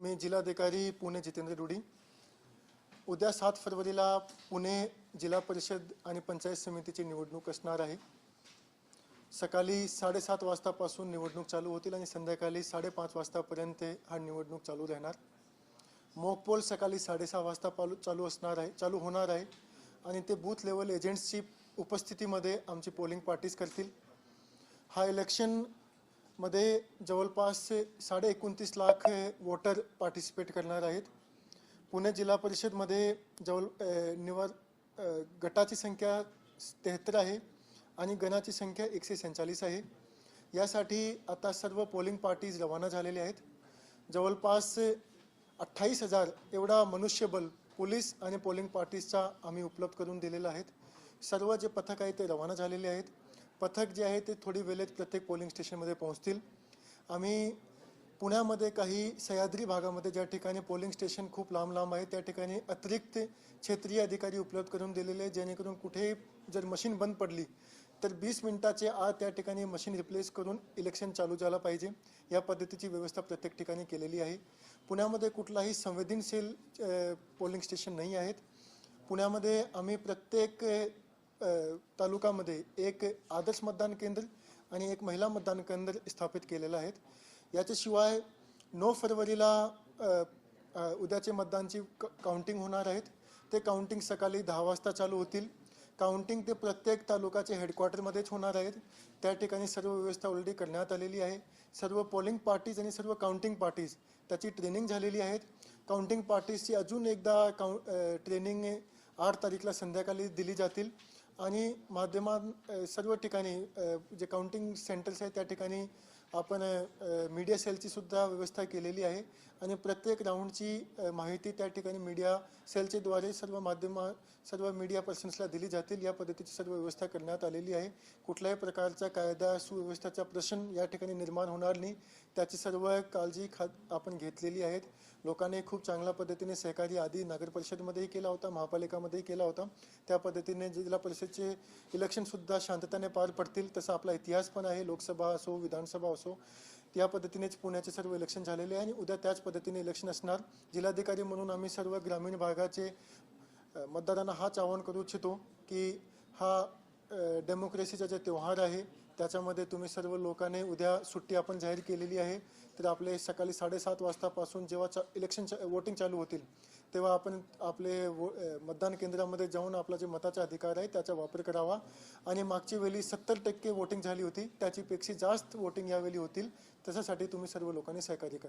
मी जिल्हाधिकारी पुणे जितेंद्र रुडी। उद्या सात फरवरीला पुणे जिल्हा परिषद आणि पंचायत समितीची निवडणूक असणार आहे. सकाळी साडेसात वाजतापासून निवडणूक चालू होतील आणि संध्याकाळी साडेपाच वाजतापर्यंत हा निवडणूक चालू राहणार. मोकपोल सकाळी साडेसहा वाजता पालू चालू असणार आहे चालू होणार आहे आणि ते बूथ लेवल एजंट्सची उपस्थितीमध्ये आमची पोलिंग पार्टीज करतील. हा इलेक्शन मध्ये जवळपास साडे एकोणतीस लाख वोटर पार्टिसिपेट करणार आहेत. पुणे जिल्हा परिषदमध्ये जवळ निवार गटाची संख्या तेहत्तर आहे आणि गणाची संख्या एकशे सेहेचाळीस आहे. यासाठी आता सर्व पोलिंग पार्टीज रवाना झालेले आहेत. जवळपास अठ्ठावीस हजार एवढा मनुष्यबल पोलीस आणि पोलिंग पार्टीजचा आम्ही उपलब्ध करून दिलेला आहेत सर्व जे पथक आहे ते रवाना झालेले आहेत. पथक जे आहे ते थोडी वेळेत प्रत्येक पोलिंग स्टेशनमध्ये पोहोचतील. आम्ही पुण्यामध्ये काही सह्याद्री भागामध्ये ज्या ठिकाणी पोलिंग स्टेशन खूप लांब लांब आहे त्या ठिकाणी अतिरिक्त क्षेत्रीय अधिकारी उपलब्ध करून दिलेले जेणेकरून कुठेही जर मशीन बंद पडली तर वीस मिनिटाचे आत त्या ठिकाणी मशीन रिप्लेस करून इलेक्शन चालू झालं पाहिजे. या पद्धतीची व्यवस्था प्रत्येक ठिकाणी केलेली आहे. पुण्यामध्ये कुठलाही संवेदनशील पोलिंग स्टेशन नाही आहेत. पुण्यामध्ये आम्ही प्रत्येक तालुकामध्ये एक आदर्श मतदान केंद्र आणि एक महिला मतदान केंद्र स्थापित केलेलं आहेत. याच्याशिवाय नऊ फरवरीला उद्याचे मतदानची काउंटिंग होणार आहेत. ते काउंटिंग सकाळी दहा वाजता चालू होतील. काउंटिंग ते प्रत्येक तालुकाचे हेडक्वार्टरमध्येच होणार आहेत. त्या ठिकाणी सर्व व्यवस्था ऑलरेडी करण्यात आलेली आहे. सर्व पोलिंग पार्टीज आणि सर्व काउंटिंग पार्टीज त्याची ट्रेनिंग झालेली आहेत. काउंटिंग पार्टीजची अजून एकदा काउ ट्रेनिंग आठ तारीखला संध्याकाळी दिली जातील. आणि माध्यमां सर्व ठिकाणी जे काउंटिंग सेंटर्स आहेत त्या ठिकाणी आपण मीडिया सेलची सुद्धा व्यवस्था केलेली आहे. आणि प्रत्येक राऊंडची माहिती त्या ठिकाणी मीडिया सेलचे द्वारे सर्व माध्यमा सर्व मीडिया पर्सन्सला दिली जातील. या पद्धतीची सर्व व्यवस्था करण्यात आलेली आहे. कुठल्याही प्रकारचा कायदा सुव्यवस्थेचा प्रश्न या ठिकाणी निर्माण होणार नाही. त्याची सर्व काळजी खा आपण घेतलेली आहेत. लोकांनी खूप चांगल्या पद्धतीने सहकार्य आधी नगर परिषदमध्येही केला होता महापालिकामध्येही केला होता. त्या पद्धतीने जिल्हा परिषदचे इलेक्शनसुद्धा शांततेने पार पडतील तसा आपला इतिहास पण आहे. लोकसभा असो विधानसभा असो या पद्धतीनेच पुण्याचे सर्व इलेक्शन झालेले आहे आणि उद्या त्याच पद्धतीने इलेक्शन असणार. जिल्हाधिकारी म्हणून आम्ही सर्व ग्रामीण भागाचे मतदारांना हाच आवाहन करू इच्छितो की हा डेमोक्रेसीचा जे त्योहार आहे त्याच्यामध्ये तुम्ही सर्व लोकांनी उद्या सुट्टी आपण जाहीर केलेली आहे. तर आपले सकाळी साडेसात वाजतापासून जेव्हा चा इलेक्शन वोटिंग चालू होतील तेव्हा आपण आपले वो मतदान केंद्रामध्ये जाऊन आपला जे मताचा अधिकार आहे त्याचा वापर करावा. आणि मागची वेळी सत्तर टक्के वोटिंग झाली होती त्याचीपेक्षा जास्त वोटिंग यावेळी होतील. त्याच्यासाठी तुम्ही सर्व लोकांनी सहकार्य करा.